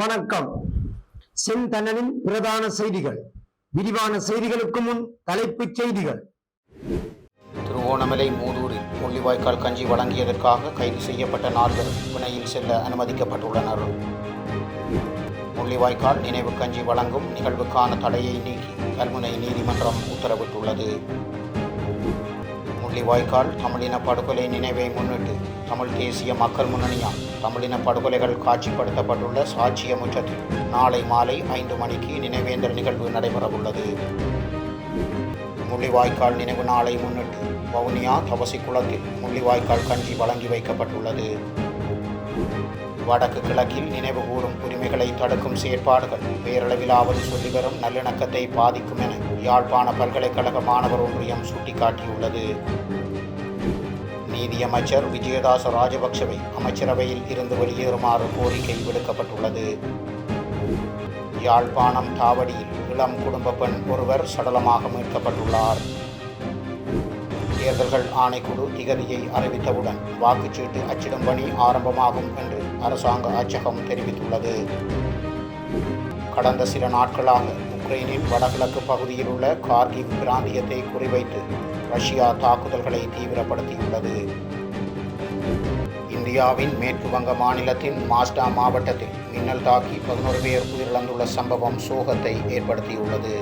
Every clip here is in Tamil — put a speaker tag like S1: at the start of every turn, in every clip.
S1: வணக்கம் செந்தனலின் பிரதான செய்திகள் விரிவான செய்திகளுக்கு முன் தலைப்புச் செய்திகள்
S2: திருவோணமலை மூதூரில் முள்ளிவாய்க்கால் கஞ்சி வழங்கியதற்காக கைது செய்யப்பட்ட நால்வர் பிணையில் செல்ல அனுமதிக்கப்பட்டுள்ளனர் முள்ளிவாய்க்கால் நினைவு கஞ்சி வழங்கும் நிகழ்வுக்கான தடையை நீக்கி கல்முனை நீதிமன்றம் உத்தரவிட்டுள்ளது பள்ளி வாய்க்கால் தமிழின படுகொலை நினைவை முன்னிட்டு தமிழ் தேசிய மக்கள் முன்னணியால் தமிழின படுகொலைகள் காட்சிப்படுத்தப்பட்டுள்ள சாட்சியமுற்றத்தில் நாளை மாலை ஐந்து மணிக்கு நினைவேந்தர் நிகழ்வு நடைபெறவுள்ளது முள்ளிவாய்க்கால் நினைவு நாளை முன்னிட்டு வவுனியா தவசி குளத்தில் முள்ளிவாய்க்கால் கஞ்சி வழங்கி வைக்கப்பட்டுள்ளது வடக்கு கிழக்கில் நினைவு கூறும் உரிமைகளை தடுக்கும் செயற்பாடுகள் பேரளவிலாவது சொல்லிவரும் நல்லிணக்கத்தை பாதிக்கும் என யாழ்ப்பாண பல்கலைக்கழக மாணவர் ஒன்றியம் சுட்டிக்காட்டியுள்ளது நீதியமைச்சர் விஜயதாச ராஜபக்சவை அமைச்சரவையில் இருந்து வெளியேறுமாறு கோரிக்கை விடுக்கப்பட்டுள்ளது யாழ்ப்பாணம் தாவடியில் இளம் குடும்ப பெண் ஒருவர் சடலமாக மீட்கப்பட்டுள்ளார் தேர்தல்கள் ஆணைக்குழு திகதியை அறிவித்தவுடன் வாக்குச்சீட்டு அச்சிடும் பணி ஆரம்பமாகும் என்று அரசாங்க அச்சகம் தெரிவித்துள்ளது கடந்த சில நாட்களாக உக்ரைனின் வடகிழக்கு பகுதியில் உள்ள கார்கிக் பிராந்தியத்தை குறிவைத்து ரஷ்யா தாக்குதல்களை தீவிரப்படுத்தியுள்ளது இந்தியாவின் மேற்கு வங்க மாநிலத்தின் மாஸ்டா மாவட்டத்தில் மின்னல் தாக்கி பதினோரு பேர் உயிரிழந்துள்ள சம்பவம் சோகத்தை ஏற்படுத்தியுள்ளது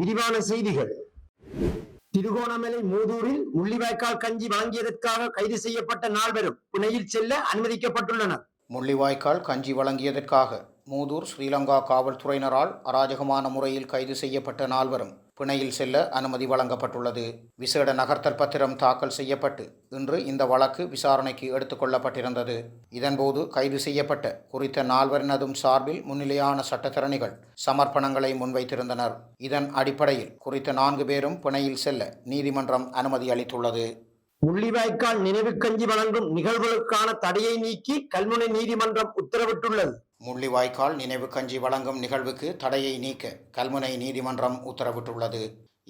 S1: விரிவான செய்திகள் திருகோணமலை மூதூரில் முள்ளிவாய்க்கால் கஞ்சி வழங்கியதற்காக கைது செய்யப்பட்ட நால்வரும் புனையில் செல்ல அனுமதிக்கப்பட்டுள்ளனர்
S3: முள்ளிவாய்க்கால் கஞ்சி வழங்கியதற்காக மூதூர் ஸ்ரீலங்கா காவல்துறையினரால் அராஜகமான முறையில் கைது செய்யப்பட்ட நால்வரும் பிணையில் செல்ல அனுமதி வழங்கப்பட்டுள்ளது விசேட நகர்த்தல் பத்திரம் தாக்கல் செய்யப்பட்டு இன்று இந்த வழக்கு விசாரணைக்கு எடுத்துக்கொள்ளப்பட்டிருந்தது இதன்போது கைது செய்யப்பட்ட குறித்த நால்வரினதும் சார்பில் முன்னிலையான சட்டத்தரணிகள் சமர்ப்பணங்களை முன்வைத்திருந்தனர் இதன் அடிப்படையில் குறித்த நான்கு பேரும் பிணையில் செல்ல நீதிமன்றம் அனுமதி அளித்துள்ளது
S4: முள்ளிவாய்க்கால் கஞ்சி வழங்கும் நிகழ்வுகளுக்கான தடையை நீக்கி கல்முனை நீதிமன்றம் உத்தரவிட்டுள்ளது
S3: முள்ளிவாய்க்கால் நினைவு கஞ்சி வழங்கும் நிகழ்வுக்கு தடையை நீக்க கல்முனை நீதிமன்றம் உத்தரவிட்டுள்ளது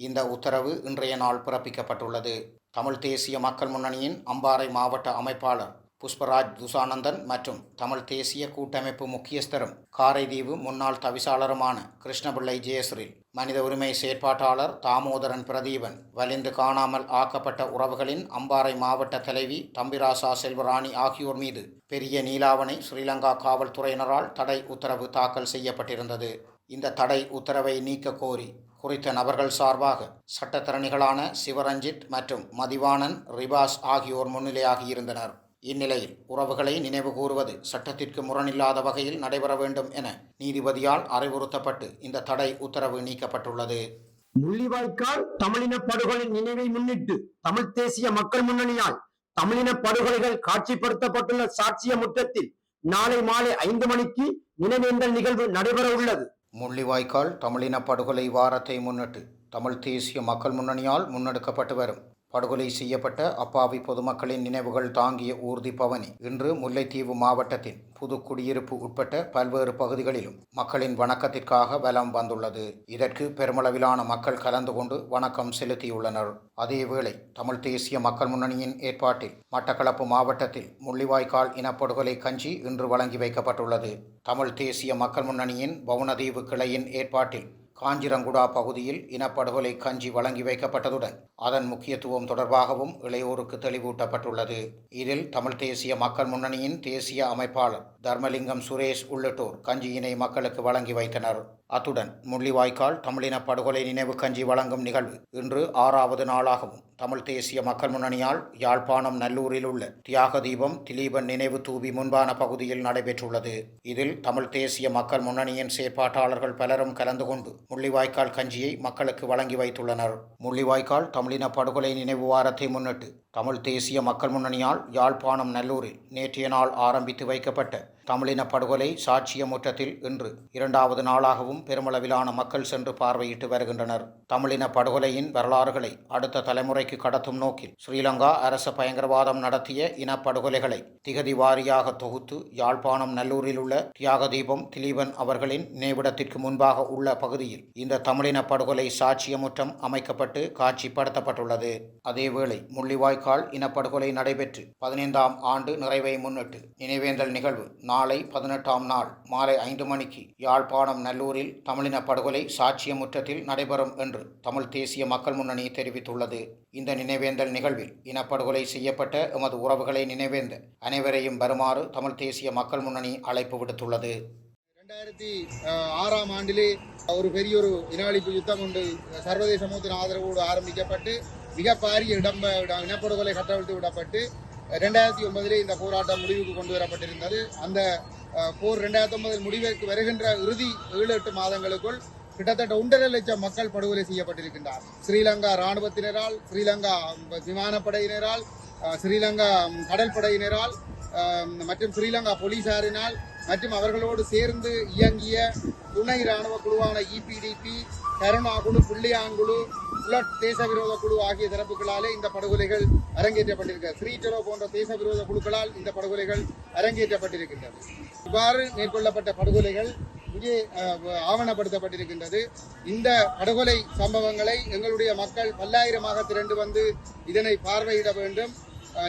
S3: இந்த உத்தரவு இன்றைய நாள் பிறப்பிக்கப்பட்டுள்ளது தமிழ் தேசிய மக்கள் முன்னணியின் அம்பாறை மாவட்ட அமைப்பாளர் புஷ்பராஜ் துசானந்தன் மற்றும் தமிழ் தேசிய கூட்டமைப்பு முக்கியஸ்தரும் காரைதீவு முன்னாள் தவிசாளருமான கிருஷ்ணபிள்ளை ஜெயஸ்ரீ மனித உரிமை செயற்பாட்டாளர் தாமோதரன் பிரதீபன் வலிந்து காணாமல் ஆக்கப்பட்ட உறவுகளின் அம்பாறை மாவட்ட தலைவி தம்பிராசா செல்வராணி ஆகியோர் மீது பெரிய நீலாவணை ஸ்ரீலங்கா காவல்துறையினரால் தடை உத்தரவு தாக்கல் செய்யப்பட்டிருந்தது இந்த தடை உத்தரவை நீக்க கோரி குறித்த நபர்கள் சார்பாக சட்டத்தரணிகளான சிவரஞ்சித் மற்றும் மதிவானன் ரிபாஸ் ஆகியோர் முன்னிலையாகியிருந்தனர் இந்நிலையில் உறவுகளை கூறுவது சட்டத்திற்கு முரணில்லாத வகையில் நடைபெற வேண்டும் என நீதிபதியால் அறிவுறுத்தப்பட்டு இந்த தடை உத்தரவு நீக்கப்பட்டுள்ளது
S4: முள்ளிவாய்க்கால் தமிழின படுகொலை நினைவை முன்னிட்டு தமிழ் தேசிய மக்கள் முன்னணியால் தமிழின படுகொலைகள் காட்சிப்படுத்தப்பட்டுள்ள சாட்சிய முற்றத்தில் நாளை மாலை ஐந்து மணிக்கு நினைவேந்தல் நிகழ்வு நடைபெற உள்ளது
S5: முள்ளிவாய்க்கால் தமிழின படுகொலை வாரத்தை முன்னிட்டு தமிழ் தேசிய மக்கள் முன்னணியால் முன்னெடுக்கப்பட்டு வரும் படுகொலை செய்யப்பட்ட அப்பாவி பொதுமக்களின் நினைவுகள் தாங்கிய ஊர்தி பவனி இன்று முல்லைத்தீவு மாவட்டத்தின் புது குடியிருப்பு உட்பட்ட பல்வேறு பகுதிகளிலும் மக்களின் வணக்கத்திற்காக வலம் வந்துள்ளது இதற்கு பெருமளவிலான மக்கள் கலந்து கொண்டு வணக்கம் செலுத்தியுள்ளனர் அதேவேளை தமிழ் தேசிய மக்கள் முன்னணியின் ஏற்பாட்டில் மட்டக்களப்பு மாவட்டத்தில் முள்ளிவாய்க்கால் இனப்படுகொலை கஞ்சி இன்று வழங்கி வைக்கப்பட்டுள்ளது தமிழ் தேசிய மக்கள் முன்னணியின் பவுனதீவு கிளையின் ஏற்பாட்டில் காஞ்சிரங்குடா பகுதியில் இனப்படுகொலை கஞ்சி வழங்கி வைக்கப்பட்டதுடன் அதன் முக்கியத்துவம் தொடர்பாகவும் இளையோருக்கு தெளிவூட்டப்பட்டுள்ளது இதில் தமிழ் தேசிய மக்கள் முன்னணியின் தேசிய அமைப்பாளர் தர்மலிங்கம் சுரேஷ் உள்ளிட்டோர் கஞ்சியினை மக்களுக்கு வழங்கி வைத்தனர் அத்துடன் முள்ளிவாய்க்கால் தமிழின படுகொலை நினைவு கஞ்சி வழங்கும் நிகழ்வு இன்று ஆறாவது நாளாகவும் தமிழ் தேசிய மக்கள் முன்னணியால் யாழ்ப்பாணம் நல்லூரில் உள்ள தியாக தீபம் திலீபன் நினைவு தூவி முன்பான பகுதியில் நடைபெற்றுள்ளது இதில் தமிழ் தேசிய மக்கள் முன்னணியின் செயற்பாட்டாளர்கள் பலரும் கலந்து கொண்டு முள்ளிவாய்க்கால் கஞ்சியை மக்களுக்கு வழங்கி வைத்துள்ளனர் முள்ளிவாய்க்கால் தமிழின படுகொலை நினைவு வாரத்தை முன்னிட்டு தமிழ் தேசிய மக்கள் முன்னணியால் யாழ்ப்பாணம் நல்லூரில் நேற்றைய நாள் ஆரம்பித்து வைக்கப்பட்ட தமிழின படுகொலை சாட்சிய முற்றத்தில் இன்று இரண்டாவது நாளாகவும் பெருமளவிலான மக்கள் சென்று பார்வையிட்டு வருகின்றனர் தமிழின படுகொலையின் வரலாறுகளை அடுத்த தலைமுறைக்கு கடத்தும் நோக்கில் ஸ்ரீலங்கா அரச பயங்கரவாதம் நடத்திய இனப்படுகொலைகளை திகதி வாரியாக தொகுத்து யாழ்ப்பாணம் நல்லூரில் உள்ள தியாகதீபம் திலீபன் அவர்களின் நினைவிடத்திற்கு முன்பாக உள்ள பகுதியில் இந்த தமிழின படுகொலை சாட்சிய முற்றம் அமைக்கப்பட்டு காட்சிப்படுத்தப்பட்டுள்ளது அதேவேளை முள்ளிவாய் காரைக்கால் இனப்படுகொலை நடைபெற்று பதினைந்தாம் ஆண்டு நிறைவை முன்னிட்டு நினைவேந்தல் நிகழ்வு நாளை பதினெட்டாம் நாள் மாலை ஐந்து மணிக்கு யாழ்ப்பாணம் நல்லூரில் தமிழின படுகொலை சாட்சிய முற்றத்தில் நடைபெறும் என்று தமிழ் தேசிய மக்கள் முன்னணி தெரிவித்துள்ளது இந்த நினைவேந்தல் நிகழ்வில் இனப்படுகொலை செய்யப்பட்ட எமது உறவுகளை நினைவேந்த அனைவரையும் வருமாறு தமிழ் தேசிய மக்கள் முன்னணி அழைப்பு விடுத்துள்ளது
S6: ரெண்டாயிரத்தி ஆறாம் ஆண்டிலே ஒரு பெரிய ஒரு இனாளிப்பு யுத்தம் ஒன்று சர்வதேச மூத்தின் ஆதரவோடு ஆரம்பிக்கப்பட்டு மிக பாரிய இடம் இனப்படுகொலை கட்டவிழ்த்து விடப்பட்டு ரெண்டாயிரத்தி ஒன்பதிலே இந்த போராட்டம் முடிவுக்கு கொண்டு வரப்பட்டிருந்தது அந்த போர் ரெண்டாயிரத்தி ஒன்பதில் முடிவிற்கு வருகின்ற இறுதி ஏழு எட்டு மாதங்களுக்குள் கிட்டத்தட்ட ஒன்றரை லட்சம் மக்கள் படுகொலை செய்யப்பட்டிருக்கின்றார் ஸ்ரீலங்கா இராணுவத்தினரால் ஸ்ரீலங்கா விமானப்படையினரால் ஸ்ரீலங்கா கடற்படையினரால் மற்றும் ஸ்ரீலங்கா போலீசாரினால் மற்றும் அவர்களோடு சேர்ந்து இயங்கிய துணை இராணுவ குழுவான இபிடிபி e கருணாகுழு புள்ளியாங்குழு புலட் தேச விரோத குழு ஆகிய தரப்புகளாலே இந்த படுகொலைகள் அரங்கேற்றப்பட்டிருக்கிறது டெரோ போன்ற தேச விரோத குழுக்களால் இந்த படுகொலைகள் அரங்கேற்றப்பட்டிருக்கின்றது இவ்வாறு மேற்கொள்ளப்பட்ட படுகொலைகள் இங்கே ஆவணப்படுத்தப்பட்டிருக்கின்றது இந்த படுகொலை சம்பவங்களை எங்களுடைய மக்கள் பல்லாயிரமாக திரண்டு வந்து இதனை பார்வையிட வேண்டும்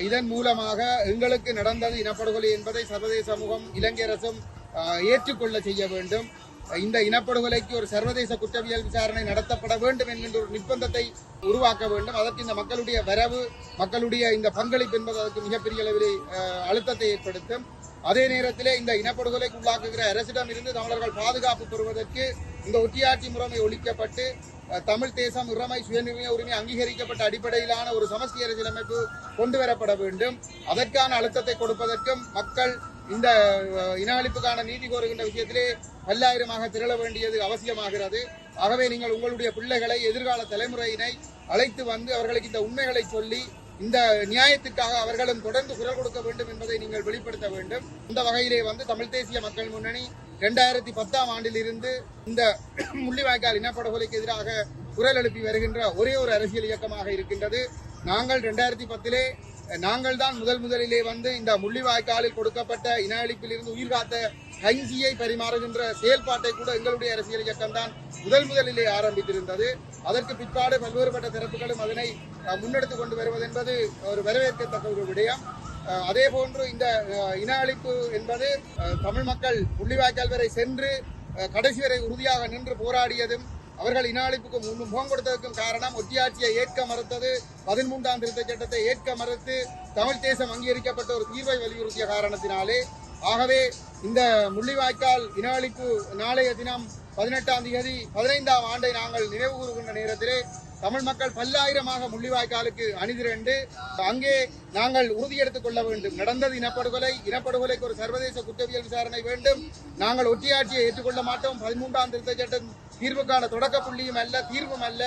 S6: இதன் மூலமாக எங்களுக்கு நடந்தது இனப்படுகொலை என்பதை சர்வதேச சமூகம் இலங்கை அரசும் ஏற்றுக்கொள்ள செய்ய வேண்டும் இந்த இனப்படுகொலைக்கு ஒரு சர்வதேச குற்றவியல் விசாரணை நடத்தப்பட வேண்டும் என்கின்ற ஒரு நிர்பந்தத்தை உருவாக்க வேண்டும் அதற்கு இந்த மக்களுடைய வரவு மக்களுடைய இந்த பங்களிப்பு என்பது அதற்கு மிகப்பெரிய அளவில் அழுத்தத்தை ஏற்படுத்தும் அதே நேரத்திலே இந்த இனப்படுகொலைக்கு உள்ளாக்குகிற அரசிடம் இருந்து தமிழர்கள் பாதுகாப்பு பெறுவதற்கு இந்த ஒட்டியாட்சி முறைமை ஒழிக்கப்பட்டு தமிழ் தேசம் உரிமை சுயநிர்ணய உரிமை அங்கீகரிக்கப்பட்ட அடிப்படையிலான ஒரு சமஸ்தி அரசியலமைப்பு கொண்டு வரப்பட வேண்டும் அதற்கான அழுத்தத்தை கொடுப்பதற்கும் மக்கள் இந்த இன அழிப்புக்கான நீதி கோருகின்ற விஷயத்திலே பல்லாயிரமாக திரள வேண்டியது அவசியமாகிறது ஆகவே நீங்கள் உங்களுடைய பிள்ளைகளை எதிர்கால தலைமுறையினை அழைத்து வந்து அவர்களுக்கு இந்த உண்மைகளை சொல்லி இந்த நியாயத்திற்காக அவர்களும் தொடர்ந்து குரல் கொடுக்க வேண்டும் என்பதை நீங்கள் வெளிப்படுத்த வேண்டும் இந்த வகையிலே வந்து தமிழ் தேசிய மக்கள் முன்னணி இரண்டாயிரத்தி பத்தாம் ஆண்டில் இருந்து இந்த முள்ளிவாய்க்கால் இனப்படுகொலைக்கு எதிராக குரல் எழுப்பி வருகின்ற ஒரே ஒரு அரசியல் இயக்கமாக இருக்கின்றது நாங்கள் ரெண்டாயிரத்தி பத்திலே நாங்கள் தான் முதல் முதலிலே வந்து இந்த முள்ளிவாய்க்காலில் கொடுக்கப்பட்ட இன அழிப்பிலிருந்து உயிர் காத்த கைஞ்சியை பரிமாறுகின்ற செயல்பாட்டை கூட எங்களுடைய அரசியல் தான் முதல் முதலிலே ஆரம்பித்திருந்தது அதற்கு பிற்பாடு பல்வேறுபட்ட தரப்புகளும் அதனை முன்னெடுத்து கொண்டு வருவது என்பது ஒரு வரவேற்கத்தக்க ஒரு விடயம் அதே போன்று இந்த இன அழிப்பு என்பது தமிழ் மக்கள் முள்ளிவாய்க்கால் வரை சென்று கடைசி வரை உறுதியாக நின்று போராடியதும் அவர்கள் இன அழைப்புக்கு முகம் கொடுத்ததற்கும் காரணம் ஒத்தியாட்சியை ஏற்க மறுத்தது பதிமூன்றாம் திருத்த சட்டத்தை ஏற்க மறுத்து தமிழ் தேசம் அங்கீகரிக்கப்பட்ட ஒரு தீர்வை வலியுறுத்திய காரணத்தினாலே ஆகவே இந்த முள்ளிவாய்க்கால் இன அழிப்பு நாளைய தினம் பதினெட்டாம் தேதி பதினைந்தாம் ஆண்டை நாங்கள் நினைவு கூறுகின்ற நேரத்திலே தமிழ் மக்கள் பல்லாயிரமாக முள்ளிவாய்க்காலுக்கு அணிதிரண்டு அங்கே நாங்கள் உறுதியெடுத்துக் கொள்ள வேண்டும் நடந்தது இனப்படுகொலை இனப்படுகொலைக்கு ஒரு சர்வதேச குற்றவியல் விசாரணை வேண்டும் நாங்கள் ஒற்றியாட்சியை ஏற்றுக்கொள்ள மாட்டோம் பதிமூன்றாம் திருத்த சட்டம் தீர்வுக்கான தொடக்க புள்ளியும் அல்ல தீர்வும் அல்ல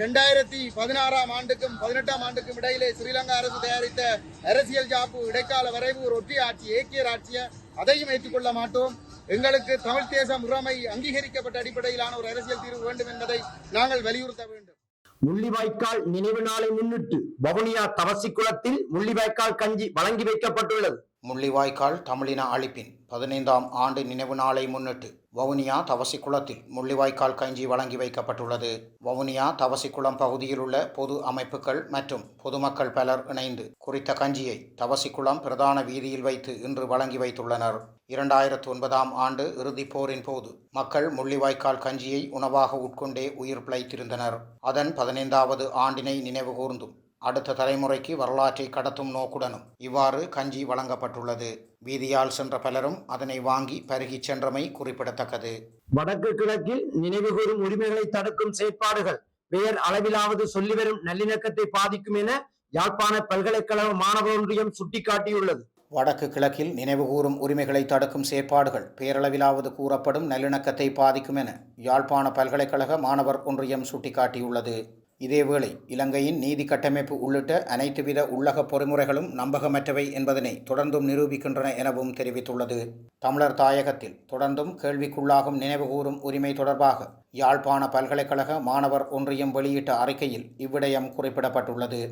S6: ரெண்டாயிரத்தி பதினாறாம் ஆண்டுக்கும் பதினெட்டாம் ஆண்டுக்கும் இடையிலே ஸ்ரீலங்கா அரசு தயாரித்த அரசியல் ஜாப்பு இடைக்கால வரைவு ஒரு ஒற்றிய ஆட்சி ஏக்கியர் ஆட்சியை அதையும் ஏற்றுக்கொள்ள மாட்டோம் எங்களுக்கு தமிழ் தேசம் உறமை அங்கீகரிக்கப்பட்ட அடிப்படையிலான ஒரு அரசியல் தீர்வு வேண்டும் என்பதை நாங்கள் வலியுறுத்த வேண்டும்
S4: முள்ளிவாய்க்கால் நினைவு நாளை முன்னிட்டு வவுனியா தவசி குளத்தில் முள்ளிவாய்க்கால் கஞ்சி வழங்கி வைக்கப்பட்டுள்ளது
S5: முள்ளிவாய்க்கால் தமிழின அழிப்பின் பதினைந்தாம் ஆண்டு நினைவு நாளை முன்னிட்டு வவுனியா தவசிக்குளத்தில் முள்ளிவாய்க்கால் கஞ்சி வழங்கி வைக்கப்பட்டுள்ளது வவுனியா தவசிக்குளம் பகுதியில் உள்ள பொது அமைப்புகள் மற்றும் பொதுமக்கள் பலர் இணைந்து குறித்த கஞ்சியை தவசிக்குளம் பிரதான வீதியில் வைத்து இன்று வழங்கி வைத்துள்ளனர் இரண்டாயிரத்து ஒன்பதாம் ஆண்டு இறுதிப் போரின் போது மக்கள் முள்ளிவாய்க்கால் கஞ்சியை உணவாக உட்கொண்டே உயிர் பிழைத்திருந்தனர் அதன் பதினைந்தாவது ஆண்டினை நினைவு கூர்ந்தும் அடுத்த தலைமுறைக்கு வரலாற்றை கடத்தும் நோக்குடனும் இவ்வாறு கஞ்சி வழங்கப்பட்டுள்ளது வீதியால் சென்ற பலரும் அதனை வாங்கி பருகிச் சென்றமை குறிப்பிடத்தக்கது
S4: வடக்கு கிழக்கில் நினைவுகூறும் உரிமைகளை தடுக்கும் செயற்பாடுகள் வேர் அளவிலாவது சொல்லிவரும் நல்லிணக்கத்தை பாதிக்கும் என யாழ்ப்பாண பல்கலைக்கழக மாணவ ஒன்றியம் சுட்டிக்காட்டியுள்ளது
S3: வடக்கு கிழக்கில் நினைவுகூறும் உரிமைகளை தடுக்கும் செயற்பாடுகள் பேரளவிலாவது கூறப்படும் நல்லிணக்கத்தை பாதிக்கும் என யாழ்ப்பாண பல்கலைக்கழக மாணவர் ஒன்றியம் சுட்டிக்காட்டியுள்ளது இதேவேளை இலங்கையின் நீதி கட்டமைப்பு உள்ளிட்ட அனைத்துவித உள்ளக பொறிமுறைகளும் நம்பகமற்றவை என்பதனை தொடர்ந்தும் நிரூபிக்கின்றன எனவும் தெரிவித்துள்ளது தமிழர் தாயகத்தில் தொடர்ந்தும் கேள்விக்குள்ளாகும் நினைவுகூரும் உரிமை தொடர்பாக யாழ்ப்பாண பல்கலைக்கழக மாணவர் ஒன்றியம் வெளியிட்ட அறிக்கையில் இவ்விடயம் குறிப்பிடப்பட்டுள்ளது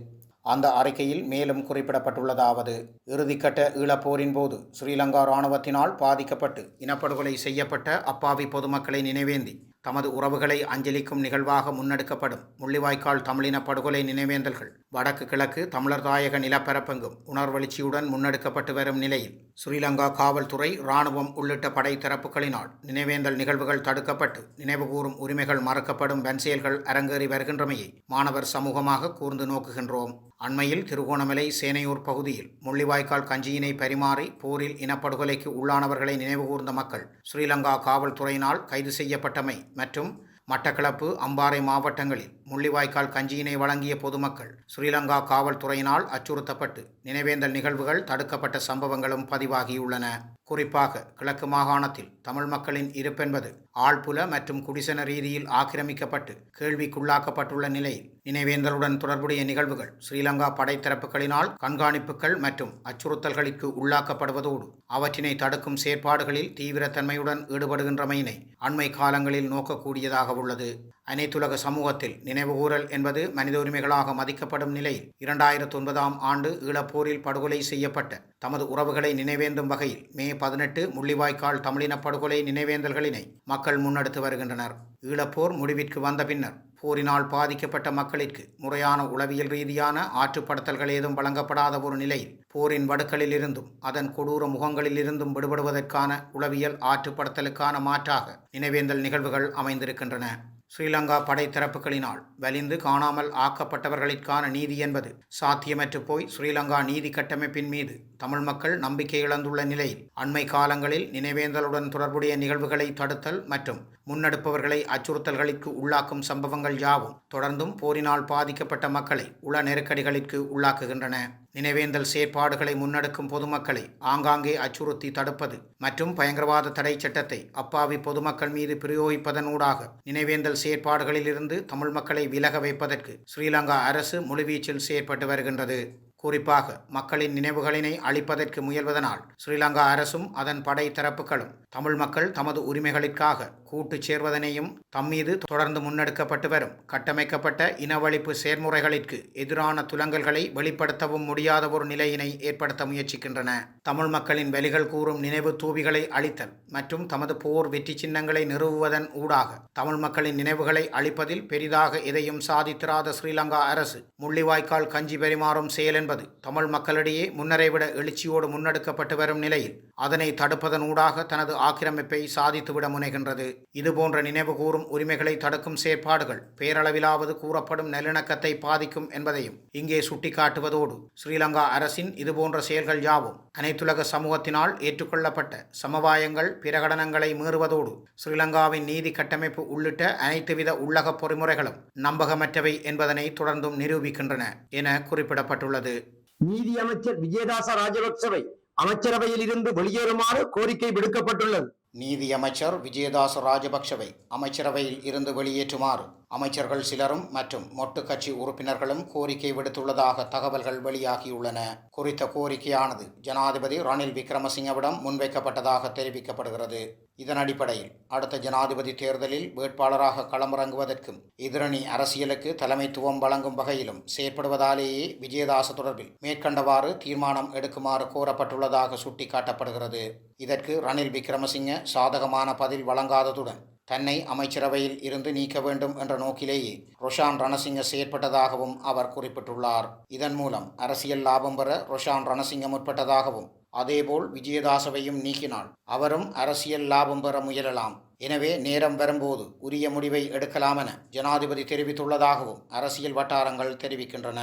S3: அந்த அறிக்கையில் மேலும் குறிப்பிடப்பட்டுள்ளதாவது இறுதிக்கட்ட ஈழப்போரின் போது ஸ்ரீலங்கா இராணுவத்தினால் பாதிக்கப்பட்டு இனப்படுகொலை செய்யப்பட்ட அப்பாவி பொதுமக்களை நினைவேந்தி தமது உறவுகளை அஞ்சலிக்கும் நிகழ்வாக முன்னெடுக்கப்படும் முள்ளிவாய்க்கால் தமிழின படுகொலை நினைவேந்தல்கள் வடக்கு கிழக்கு தமிழர் தாயக நிலப்பரப்பெங்கும் உணர்வெழுச்சியுடன் முன்னெடுக்கப்பட்டு வரும் நிலையில் ஸ்ரீலங்கா காவல்துறை இராணுவம் உள்ளிட்ட படை தரப்புகளினால் நினைவேந்தல் நிகழ்வுகள் தடுக்கப்பட்டு நினைவுகூரும் உரிமைகள் மறக்கப்படும் வன்செயல்கள் அரங்கேறி வருகின்றமையை மாணவர் சமூகமாக கூர்ந்து நோக்குகின்றோம் அண்மையில் திருகோணமலை சேனையூர் பகுதியில் முள்ளிவாய்க்கால் கஞ்சியினை பரிமாறி போரில் இனப்படுகொலைக்கு உள்ளானவர்களை நினைவுகூர்ந்த மக்கள் ஸ்ரீலங்கா காவல்துறையினால் கைது செய்யப்பட்டமை மற்றும் மட்டக்களப்பு அம்பாறை மாவட்டங்களில் முள்ளிவாய்க்கால் கஞ்சியினை வழங்கிய பொதுமக்கள் ஸ்ரீலங்கா காவல்துறையினால் அச்சுறுத்தப்பட்டு நினைவேந்தல் நிகழ்வுகள் தடுக்கப்பட்ட சம்பவங்களும் பதிவாகியுள்ளன குறிப்பாக கிழக்கு மாகாணத்தில் தமிழ் மக்களின் இருப்பென்பது ஆழ்புல மற்றும் குடிசன ரீதியில் ஆக்கிரமிக்கப்பட்டு கேள்விக்குள்ளாக்கப்பட்டுள்ள நிலையில் நினைவேந்தலுடன் தொடர்புடைய நிகழ்வுகள் ஸ்ரீலங்கா படைத்தரப்புகளினால் கண்காணிப்புகள் மற்றும் அச்சுறுத்தல்களுக்கு உள்ளாக்கப்படுவதோடு அவற்றினை தடுக்கும் செயற்பாடுகளில் தீவிரத்தன்மையுடன் ஈடுபடுகின்றமையினை அண்மை காலங்களில் நோக்கக்கூடியதாக உள்ளது அனைத்துலக சமூகத்தில் நினைவுகூரல் என்பது மனித உரிமைகளாக மதிக்கப்படும் நிலையில் இரண்டாயிரத்து ஒன்பதாம் ஆண்டு ஈழப்போரில் படுகொலை செய்யப்பட்ட தமது உறவுகளை நினைவேந்தும் வகையில் மே பதினெட்டு முள்ளிவாய்க்கால் தமிழின படுகொலை நினைவேந்தல்களினை மக்கள் முன்னெடுத்து வருகின்றனர் ஈழப்போர் முடிவிற்கு வந்த பின்னர் போரினால் பாதிக்கப்பட்ட மக்களிற்கு முறையான உளவியல் ரீதியான ஆற்றுப்படுத்தல்கள் ஏதும் வழங்கப்படாத ஒரு நிலையில் போரின் வடுக்களில் இருந்தும் அதன் கொடூர முகங்களில் இருந்தும் விடுபடுவதற்கான உளவியல் ஆற்றுப்படுத்தலுக்கான மாற்றாக நினைவேந்தல் நிகழ்வுகள் அமைந்திருக்கின்றன ஸ்ரீலங்கா படைத்தரப்புகளினால் வலிந்து காணாமல் ஆக்கப்பட்டவர்களுக்கான நீதி என்பது சாத்தியமற்று போய் ஸ்ரீலங்கா நீதி கட்டமைப்பின் மீது தமிழ் மக்கள் நம்பிக்கை இழந்துள்ள நிலையில் அண்மை காலங்களில் நினைவேந்தலுடன் தொடர்புடைய நிகழ்வுகளை தடுத்தல் மற்றும் முன்னெடுப்பவர்களை அச்சுறுத்தல்களுக்கு உள்ளாக்கும் சம்பவங்கள் யாவும் தொடர்ந்தும் போரினால் பாதிக்கப்பட்ட மக்களை உள நெருக்கடிகளுக்கு உள்ளாக்குகின்றன நினைவேந்தல் செயற்பாடுகளை முன்னெடுக்கும் பொதுமக்களை ஆங்காங்கே அச்சுறுத்தி தடுப்பது மற்றும் பயங்கரவாத தடை சட்டத்தை அப்பாவி பொதுமக்கள் மீது பிரயோகிப்பதனூடாக நினைவேந்தல் செயற்பாடுகளிலிருந்து தமிழ் மக்களை விலக வைப்பதற்கு ஸ்ரீலங்கா அரசு முழுவீச்சில் செயற்பட்டு வருகின்றது குறிப்பாக மக்களின் நினைவுகளினை அளிப்பதற்கு முயல்வதனால் ஸ்ரீலங்கா அரசும் அதன் படை தரப்புகளும் தமிழ் மக்கள் தமது உரிமைகளுக்காக கூட்டு சேர்வதனையும் தம்மீது தொடர்ந்து முன்னெடுக்கப்பட்டு வரும் கட்டமைக்கப்பட்ட இனவழிப்பு செயற்முறைகளுக்கு எதிரான துலங்கல்களை வெளிப்படுத்தவும் முடியாத ஒரு நிலையினை ஏற்படுத்த முயற்சிக்கின்றன தமிழ் மக்களின் வலிகள் கூறும் நினைவு தூவிகளை அழித்தல் மற்றும் தமது போர் வெற்றி சின்னங்களை நிறுவுவதன் ஊடாக தமிழ் மக்களின் நினைவுகளை அழிப்பதில் பெரிதாக எதையும் சாதித்திராத ஸ்ரீலங்கா அரசு முள்ளிவாய்க்கால் கஞ்சி பரிமாறும் செயல் என்பது தமிழ் மக்களிடையே முன்னரைவிட எழுச்சியோடு முன்னெடுக்கப்பட்டு வரும் நிலையில் அதனை தடுப்பதன் ஊடாக தனது ஆக்கிரமிப்பை சாதித்துவிட முனைகின்றது இதுபோன்ற நினைவு கூறும் உரிமைகளை தடுக்கும் செயற்பாடுகள் பேரளவிலாவது கூறப்படும் நல்லிணக்கத்தை பாதிக்கும் என்பதையும் இங்கே சுட்டிக்காட்டுவதோடு ஸ்ரீலங்கா அரசின் இதுபோன்ற செயல்கள் யாவும் அனைத்துலக சமூகத்தினால் ஏற்றுக்கொள்ளப்பட்ட சமவாயங்கள் பிரகடனங்களை மீறுவதோடு ஸ்ரீலங்காவின் நீதி கட்டமைப்பு உள்ளிட்ட அனைத்துவித உள்ளக பொறிமுறைகளும் நம்பகமற்றவை என்பதனை தொடர்ந்தும் நிரூபிக்கின்றன என குறிப்பிடப்பட்டுள்ளது
S4: நீதி அமைச்சர் விஜயதாச ராஜபக்சவை அமைச்சரவையில் இருந்து வெளியேறுமாறு கோரிக்கை விடுக்கப்பட்டுள்ளது
S5: நீதி அமைச்சர் விஜயதாஸ் ராஜபக்சவை அமைச்சரவையில் இருந்து வெளியேற்றுமாறு அமைச்சர்கள் சிலரும் மற்றும் மொட்டு கட்சி உறுப்பினர்களும் கோரிக்கை விடுத்துள்ளதாக தகவல்கள் வெளியாகியுள்ளன குறித்த கோரிக்கையானது ஜனாதிபதி ரணில் விக்ரமசிங்கவிடம் முன்வைக்கப்பட்டதாக தெரிவிக்கப்படுகிறது இதன் அடிப்படையில் அடுத்த ஜனாதிபதி தேர்தலில் வேட்பாளராக களமிறங்குவதற்கும் எதிரணி அரசியலுக்கு தலைமைத்துவம் வழங்கும் வகையிலும் செயற்படுவதாலேயே விஜயதாச தொடர்பில் மேற்கண்டவாறு தீர்மானம் எடுக்குமாறு கோரப்பட்டுள்ளதாக சுட்டிக்காட்டப்படுகிறது இதற்கு ரணில் விக்ரமசிங்க சாதகமான பதில் வழங்காததுடன் தன்னை அமைச்சரவையில் இருந்து நீக்க வேண்டும் என்ற நோக்கிலேயே ரொஷான் ரணசிங்க செயற்பட்டதாகவும் அவர் குறிப்பிட்டுள்ளார் இதன் மூலம் அரசியல் லாபம் பெற ரொஷான் ரணசிங்க முற்பட்டதாகவும் அதேபோல் விஜயதாசவையும் நீக்கினால் அவரும் அரசியல் லாபம் பெற முயலலாம் எனவே நேரம் வரும்போது உரிய முடிவை எடுக்கலாம் என ஜனாதிபதி தெரிவித்துள்ளதாகவும் அரசியல் வட்டாரங்கள் தெரிவிக்கின்றன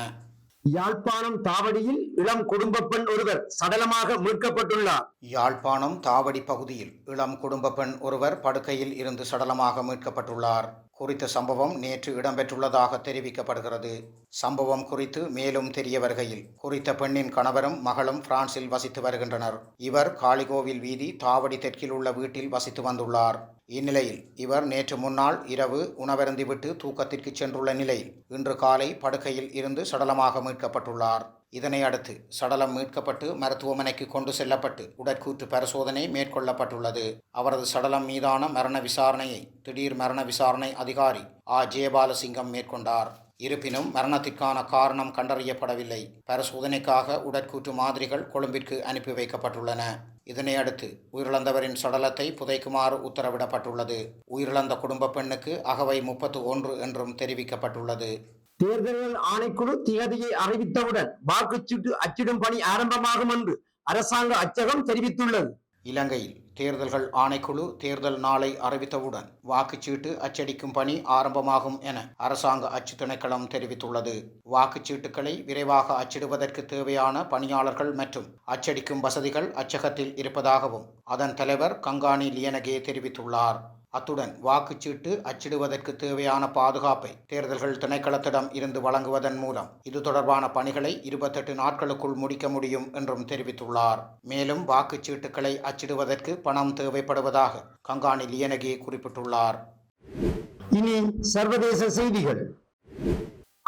S4: யாழ்ப்பாணம் தாவடியில் இளம் குடும்ப பெண் ஒருவர் சடலமாக மீட்கப்பட்டுள்ளார்
S5: யாழ்ப்பாணம் தாவடி பகுதியில் இளம் குடும்ப பெண் ஒருவர் படுக்கையில் இருந்து சடலமாக மீட்கப்பட்டுள்ளார் குறித்த சம்பவம் நேற்று இடம்பெற்றுள்ளதாக தெரிவிக்கப்படுகிறது சம்பவம் குறித்து மேலும் தெரிய வருகையில் குறித்த பெண்ணின் கணவரும் மகளும் பிரான்சில் வசித்து வருகின்றனர் இவர் காளிகோவில் வீதி தாவடி தெற்கில் உள்ள வீட்டில் வசித்து வந்துள்ளார் இந்நிலையில் இவர் நேற்று முன்னாள் இரவு உணவருந்திவிட்டு தூக்கத்திற்கு சென்றுள்ள நிலையில் இன்று காலை படுக்கையில் இருந்து சடலமாக மீட்கப்பட்டுள்ளார் இதனை அடுத்து சடலம் மீட்கப்பட்டு மருத்துவமனைக்கு கொண்டு செல்லப்பட்டு உடற்கூற்று பரிசோதனை மேற்கொள்ளப்பட்டுள்ளது அவரது சடலம் மீதான மரண விசாரணையை திடீர் மரண விசாரணை அதிகாரி ஆ ஜெயபாலசிங்கம் மேற்கொண்டார் இருப்பினும் மரணத்திற்கான காரணம் கண்டறியப்படவில்லை பரிசோதனைக்காக உடற்கூற்று மாதிரிகள் கொழும்பிற்கு அனுப்பி வைக்கப்பட்டுள்ளன இதனையடுத்து உயிரிழந்தவரின் சடலத்தை புதைக்குமாறு உத்தரவிடப்பட்டுள்ளது உயிரிழந்த குடும்ப பெண்ணுக்கு அகவை முப்பத்து ஒன்று என்றும் தெரிவிக்கப்பட்டுள்ளது
S4: தேர்தல்கள் ஆணைக்குழு தேதியை அறிவித்தவுடன் வாக்குச்சீட்டு அச்சிடும் பணி ஆரம்பமாகும் என்று அரசாங்க அச்சகம் தெரிவித்துள்ளது
S3: இலங்கையில் தேர்தல்கள் ஆணைக்குழு தேர்தல் நாளை அறிவித்தவுடன் வாக்குச்சீட்டு அச்சடிக்கும் பணி ஆரம்பமாகும் என அரசாங்க அச்சு திணைக்களம் தெரிவித்துள்ளது வாக்குச்சீட்டுகளை விரைவாக அச்சிடுவதற்கு தேவையான பணியாளர்கள் மற்றும் அச்சடிக்கும் வசதிகள் அச்சகத்தில் இருப்பதாகவும் அதன் தலைவர் கங்காணி லியனகே தெரிவித்துள்ளார் அத்துடன் வாக்குச்சீட்டு அச்சிடுவதற்கு தேவையான பாதுகாப்பை தேர்தல்கள் திணைக்களத்திடம் இருந்து வழங்குவதன் மூலம் இது தொடர்பான பணிகளை இருபத்தெட்டு நாட்களுக்குள் முடிக்க முடியும் என்றும் தெரிவித்துள்ளார் மேலும் வாக்குச்சீட்டுகளை அச்சிடுவதற்கு பணம் தேவைப்படுவதாக கங்காணி லியனகி குறிப்பிட்டுள்ளார்
S1: இனி சர்வதேச செய்திகள்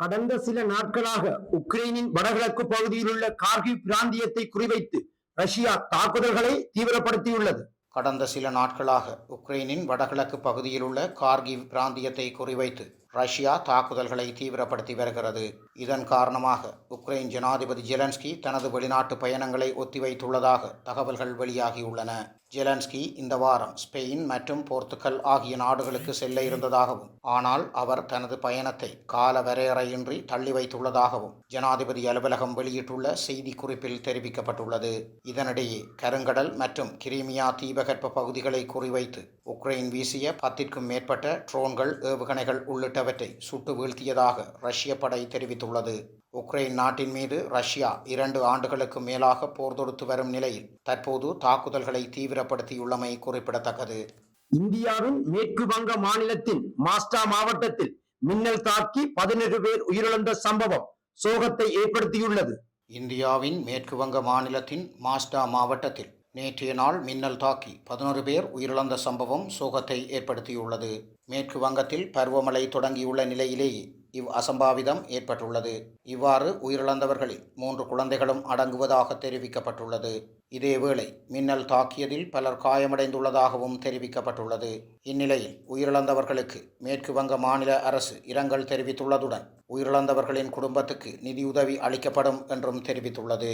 S1: கடந்த சில நாட்களாக உக்ரைனின் வடகிழக்கு பகுதியில் உள்ள கார்கில் பிராந்தியத்தை குறிவைத்து ரஷ்யா தாக்குதல்களை தீவிரப்படுத்தியுள்ளது
S3: கடந்த சில நாட்களாக உக்ரைனின் வடகிழக்கு பகுதியில் உள்ள கார்கிவ் பிராந்தியத்தை குறிவைத்து ரஷ்யா தாக்குதல்களை தீவிரப்படுத்தி வருகிறது இதன் காரணமாக உக்ரைன் ஜனாதிபதி ஜெலன்ஸ்கி தனது வெளிநாட்டு பயணங்களை ஒத்திவைத்துள்ளதாக தகவல்கள் வெளியாகியுள்ளன ஜெலன்ஸ்கி இந்த வாரம் ஸ்பெயின் மற்றும் போர்த்துக்கல் ஆகிய நாடுகளுக்கு செல்ல இருந்ததாகவும் ஆனால் அவர் தனது பயணத்தை கால வரையறையின்றி தள்ளி வைத்துள்ளதாகவும் ஜனாதிபதி அலுவலகம் வெளியிட்டுள்ள செய்திக்குறிப்பில் தெரிவிக்கப்பட்டுள்ளது இதனிடையே கருங்கடல் மற்றும் கிரீமியா தீபகற்ப பகுதிகளை குறிவைத்து உக்ரைன் வீசிய பத்திற்கும் மேற்பட்ட ட்ரோன்கள் ஏவுகணைகள் உள்ளிட்ட ஆகியவற்றை சுட்டு வீழ்த்தியதாக ரஷ்ய படை தெரிவித்துள்ளது உக்ரைன் நாட்டின் மீது ரஷ்யா இரண்டு ஆண்டுகளுக்கு மேலாக போர் தொடுத்து வரும் நிலையில் தற்போது தாக்குதல்களை தீவிரப்படுத்தியுள்ளமை குறிப்பிடத்தக்கது
S4: இந்தியாவின் மேற்கு வங்க மாநிலத்தின் மாஸ்டா மாவட்டத்தில் மின்னல் தாக்கி பதினேழு பேர் உயிரிழந்த சம்பவம் சோகத்தை ஏற்படுத்தியுள்ளது
S5: இந்தியாவின் மேற்கு வங்க மாநிலத்தின் மாஸ்டா மாவட்டத்தில் நேற்றைய நாள் மின்னல் தாக்கி பதினோரு பேர் உயிரிழந்த சம்பவம் சோகத்தை ஏற்படுத்தியுள்ளது மேற்கு வங்கத்தில் பருவமழை தொடங்கியுள்ள நிலையிலேயே இவ் அசம்பாவிதம் ஏற்பட்டுள்ளது இவ்வாறு உயிரிழந்தவர்களில் மூன்று குழந்தைகளும் அடங்குவதாக தெரிவிக்கப்பட்டுள்ளது இதேவேளை மின்னல் தாக்கியதில் பலர் காயமடைந்துள்ளதாகவும் தெரிவிக்கப்பட்டுள்ளது இந்நிலையில் உயிரிழந்தவர்களுக்கு மேற்கு வங்க மாநில அரசு இரங்கல் தெரிவித்துள்ளதுடன் உயிரிழந்தவர்களின் குடும்பத்துக்கு நிதியுதவி அளிக்கப்படும் என்றும் தெரிவித்துள்ளது